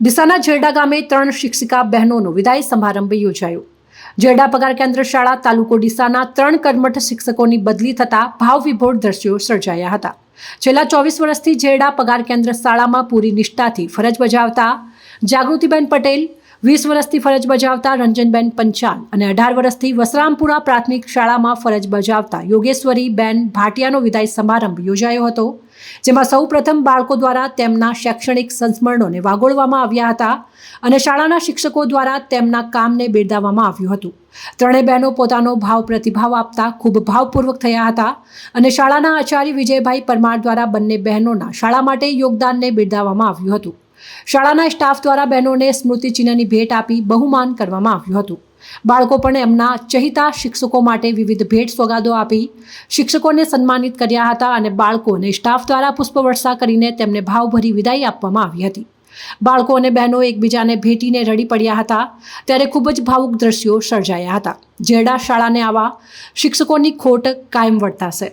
ડીસાના જેરડા ગામે ત્રણ શિક્ષિકા બહેનોનો વિદાય સમારંભ યોજાયો. જેરડા પગાર કેન્દ્ર શાળા તાલુકો ડીસાના ત્રણ કર્મઠ શિક્ષકોની બદલી થતા ભાવવિભોર દ્રશ્યો સર્જાયા હતા. છેલ્લા ચોવીસ વર્ષથી જેરડા પગાર કેન્દ્ર શાળામાં પૂરી નિષ્ઠાથી ફરજ બજાવતા જાગૃતિબેન પટેલ વીસ વર્ષથી ફરજ બજાવતા રંજનબેન પંચાલ અને અઢાર વર્ષથી વસરામપુરા પ્રાથમિક શાળામાં ફરજ બજાવતા યોગેશ્વરી બેન ભાટિયાનો વિદાય સમારંભ યોજાયો હતો, જેમાં સૌ પ્રથમ બાળકો દ્વારા તેમના શૈક્ષણિક સંસ્મરણોને વાગોળવામાં આવ્યા હતા અને શાળાના શિક્ષકો દ્વારા તેમના કામને બિરદાવવામાં આવ્યું હતું. ત્રણેય બહેનો પોતાનો ભાવ પ્રતિભાવ આપતા ખૂબ ભાવપૂર્વક થયા હતા અને શાળાના આચાર્ય વિજયભાઈ પરમાર દ્વારા બંને બહેનોના શાળા માટે યોગદાનને બિરદાવવામાં આવ્યું હતું. શાળાના સ્ટાફ દ્વારા બહેનોને સ્મૃતિચિહ્નની ભેટ આપી બહુમાન કરવામાં આવ્યું હતું. બાળકો પણ એમના ચહિતા શિક્ષકો માટે વિવિધ ભેટ સોગાદો આપી શિક્ષકોને સન્માનિત કર્યા હતા અને બાળકો અને સ્ટાફ દ્વારા પુષ્પવર્ષા કરીને તેમને ભાવભરી વિદાય આપવામાં આવી હતી. બાળકો અને બહેનો એકબીજાને ભેટીને રડી પડ્યા હતા. ત્યારે ખૂબ જ ભાવુક દ્રશ્યો સર્જાયા હતા. જેડા શાળાને આવા શિક્ષકોની ખોટ કાયમ વર્તાશે.